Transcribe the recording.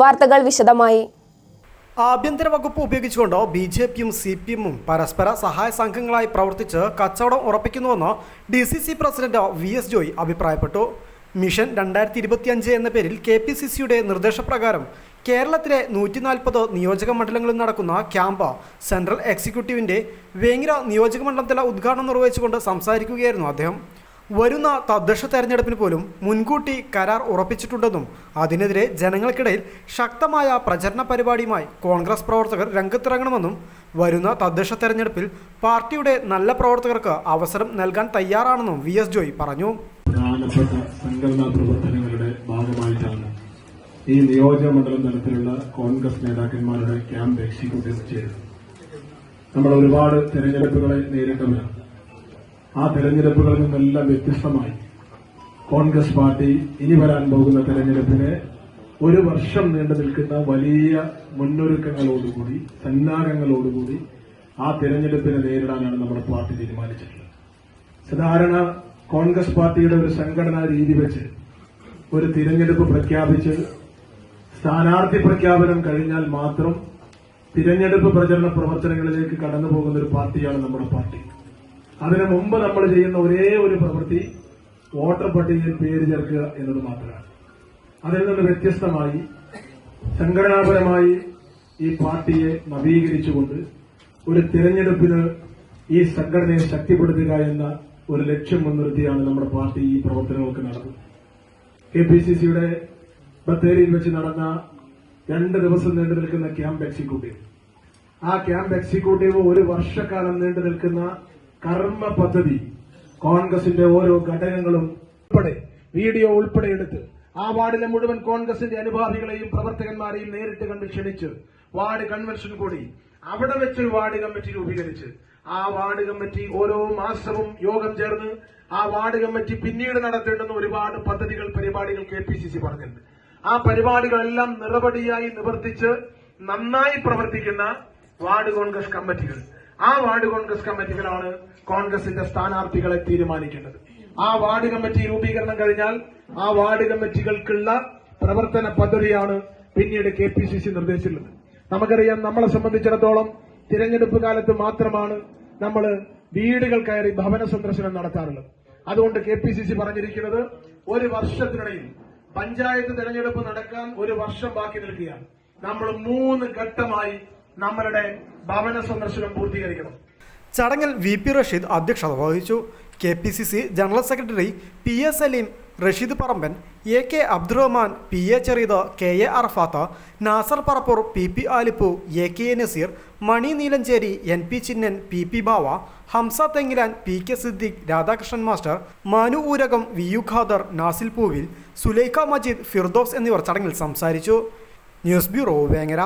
വാർത്തകൾ വിശദമായി. ആഭ്യന്തര വകുപ്പ് ഉപയോഗിച്ചുകൊണ്ട് ബി ജെ പിയും സി പി എമ്മും പരസ്പര സഹായ സംഘങ്ങളായി പ്രവർത്തിച്ച് കച്ചവടം ഉറപ്പിക്കുന്നുവെന്ന് D C C president V S Joy അഭിപ്രായപ്പെട്ടു. മിഷൻ രണ്ടായിരത്തി ഇരുപത്തിയഞ്ച് എന്ന പേരിൽ കെ പി സി സിയുടെ നിർദ്ദേശപ്രകാരം കേരളത്തിലെ നൂറ്റി നാൽപ്പത് നിയോജക മണ്ഡലങ്ങളിൽ നടക്കുന്ന ക്യാമ്പ സെൻട്രൽ എക്സിക്യൂട്ടീവിന്റെ വേങ്ങര നിയോജക മണ്ഡലത്തിലെ ഉദ്ഘാടനം നിർവഹിച്ചുകൊണ്ട് സംസാരിക്കുകയായിരുന്നു അദ്ദേഹം. വരുന്ന തദ്ദേശ തെരഞ്ഞെടുപ്പിന് പോലും മുൻകൂട്ടി കരാർ ഉറപ്പിച്ചിട്ടുണ്ടെന്നും അതിനെതിരെ ജനങ്ങൾക്കിടയിൽ ശക്തമായ പ്രചരണ പരിപാടിയുമായി കോൺഗ്രസ് പ്രവർത്തകർ രംഗത്തിറങ്ങണമെന്നും വരുന്ന തദ്ദേശ തെരഞ്ഞെടുപ്പിൽ പാർട്ടിയുടെ നല്ല പ്രവർത്തകർക്ക് അവസരം നൽകാൻ തയ്യാറാണെന്നും വി എസ് ജോയി പറഞ്ഞു. പ്രധാനപ്പെട്ട സംഘടനാ പ്രവർത്തനങ്ങളുടെ ഭാഗമായിട്ടാണ് ഈ നിയോജക മണ്ഡലം തലത്തിലുള്ള കോൺഗ്രസ് നേതാക്കന്മാരുടെ ക്യാമ്പ് എക്സിക്യൂട്ടീവ് ചെയ്തത് നമ്മൾ ഒരുപാട് തെരഞ്ഞെടുപ്പുകളെ നേരിട്ടവരാണ്. ആ തെരഞ്ഞെടുപ്പുകളിൽ നിന്നെല്ലാം വ്യത്യസ്തമായി കോൺഗ്രസ് പാർട്ടി ഇനി വരാൻ പോകുന്ന തെരഞ്ഞെടുപ്പിന് ഒരു വർഷം നീണ്ടു നിൽക്കുന്ന വലിയ മുന്നൊരുക്കങ്ങളോടുകൂടി സന്നാഹങ്ങളോടുകൂടി ആ തെരഞ്ഞെടുപ്പിനെ നേരിടാനാണ് നമ്മുടെ പാർട്ടി തീരുമാനിച്ചിട്ടുള്ളത്. സാധാരണ കോൺഗ്രസ് പാർട്ടിയുടെ ഒരു സംഘടനാ രീതി വെച്ച് ഒരു തിരഞ്ഞെടുപ്പ് പ്രഖ്യാപിച്ച് സ്ഥാനാർത്ഥി പ്രഖ്യാപനം കഴിഞ്ഞാൽ മാത്രം തിരഞ്ഞെടുപ്പ് പ്രചരണ പ്രവർത്തനങ്ങളിലേക്ക് കടന്നു പോകുന്ന ഒരു പാർട്ടിയാണ് നമ്മുടെ പാർട്ടി. അതിനു മുമ്പ് നമ്മൾ ചെയ്യുന്ന ഒരേ ഒരു പ്രവൃത്തി വോട്ടർ പട്ടികയിൽ പേര് ചേർക്കുക എന്നത് മാത്രമാണ്. അതിൽ നിന്ന് വ്യത്യസ്തമായി സംഘടനാപരമായി ഈ പാർട്ടിയെ നവീകരിച്ചുകൊണ്ട് ഒരു തിരഞ്ഞെടുപ്പിന് ഈ സംഘടനയെ ശക്തിപ്പെടുത്തുക എന്ന ഒരു ലക്ഷ്യം മുൻനിർത്തിയാണ് നമ്മുടെ പാർട്ടി ഈ പ്രവർത്തനങ്ങൾക്ക് നടത്തുന്നത് കെ പി സി സിയുടെ ബത്തേരിയിൽ വെച്ച് നടന്ന രണ്ട് ദിവസം നീണ്ടു നിൽക്കുന്ന ക്യാമ്പ് എക്സിക്യൂട്ടീവ്. ആ ക്യാമ്പ് എക്സിക്യൂട്ടീവ് ഒരു വർഷക്കാലം നീണ്ടു നിൽക്കുന്ന കർമ്മ പദ്ധതി. കോൺഗ്രസിന്റെ ഓരോ ഘടകങ്ങളും ഉൾപ്പെടെ വീഡിയോ ഉൾപ്പെടെ എടുത്ത് ആ വാർഡിലെ മുഴുവൻ കോൺഗ്രസിന്റെ അനുഭാവികളെയും പ്രവർത്തകന്മാരെയും നേരിട്ട് കണ്ട് ക്ഷണിച്ച് വാർഡ് കൺവെൻഷൻ കൂടി അവിടെ വെച്ചൊരു വാർഡ് കമ്മിറ്റി രൂപീകരിച്ച് ആ വാർഡ് കമ്മിറ്റി ഓരോ മാസവും യോഗം ചേർന്ന് ആ വാർഡ് കമ്മിറ്റി പിന്നീട് നടത്തേണ്ടുന്ന ഒരുപാട് പദ്ധതികൾ പരിപാടികൾ കെ പി സി സി പറഞ്ഞിട്ടുണ്ട്. ആ പരിപാടികളെല്ലാം നിറപടിയായി നിവർത്തിച്ച് നന്നായി പ്രവർത്തിക്കുന്ന വാർഡ് കോൺഗ്രസ് കമ്മിറ്റികൾ. ആ വാർഡ് കോൺഗ്രസ് കമ്മിറ്റികളാണ് കോൺഗ്രസിന്റെ സ്ഥാനാർത്ഥികളെ തീരുമാനിക്കേണ്ടത്. ആ വാർഡ് കമ്മിറ്റി രൂപീകരണം കഴിഞ്ഞാൽ ആ വാർഡ് കമ്മിറ്റികൾക്കുള്ള പ്രവർത്തന പദ്ധതിയാണ് പിന്നീട് കെ പി സി സി നിർദ്ദേശിച്ചിട്ടുള്ളത്. നമുക്കറിയാം നമ്മളെ സംബന്ധിച്ചിടത്തോളം തിരഞ്ഞെടുപ്പ് കാലത്ത് മാത്രമാണ് നമ്മൾ വീടുകൾ കയറി ഭവന സന്ദർശനം നടത്താറുള്ളത്. അതുകൊണ്ട് കെ പി സി സി പറഞ്ഞിരിക്കുന്നത് ഒരു വർഷത്തിനിടയിൽ പഞ്ചായത്ത് തെരഞ്ഞെടുപ്പ് നടക്കാൻ ഒരു വർഷം ബാക്കി നിൽക്കുകയാണ്. നമ്മൾ മൂന്ന് ഘട്ടമായി നമ്മളുടെ ഭവന സന്ദർശനം പൂർത്തീകരിക്കണം. ചടങ്ങിൽ വി പി റഷീദ് അധ്യക്ഷത വഹിച്ചു. K P C C general secretary P A Saleem Rasheed Paramban A K Abdurahman P A Chereed K A Arafath Nasar Parappur P P Alippu A K A Naseer Mani Neelancheri N P Chinnan P P Bava Hamsa Thengilan P K Siddique Radhakrishnan master Manu Oorakam V U Khader Nasil Poovil Sulaikha Majeed Firdous എന്നിവർ ചടങ്ങിൽ സംസാരിച്ചു. News bureau Vengara.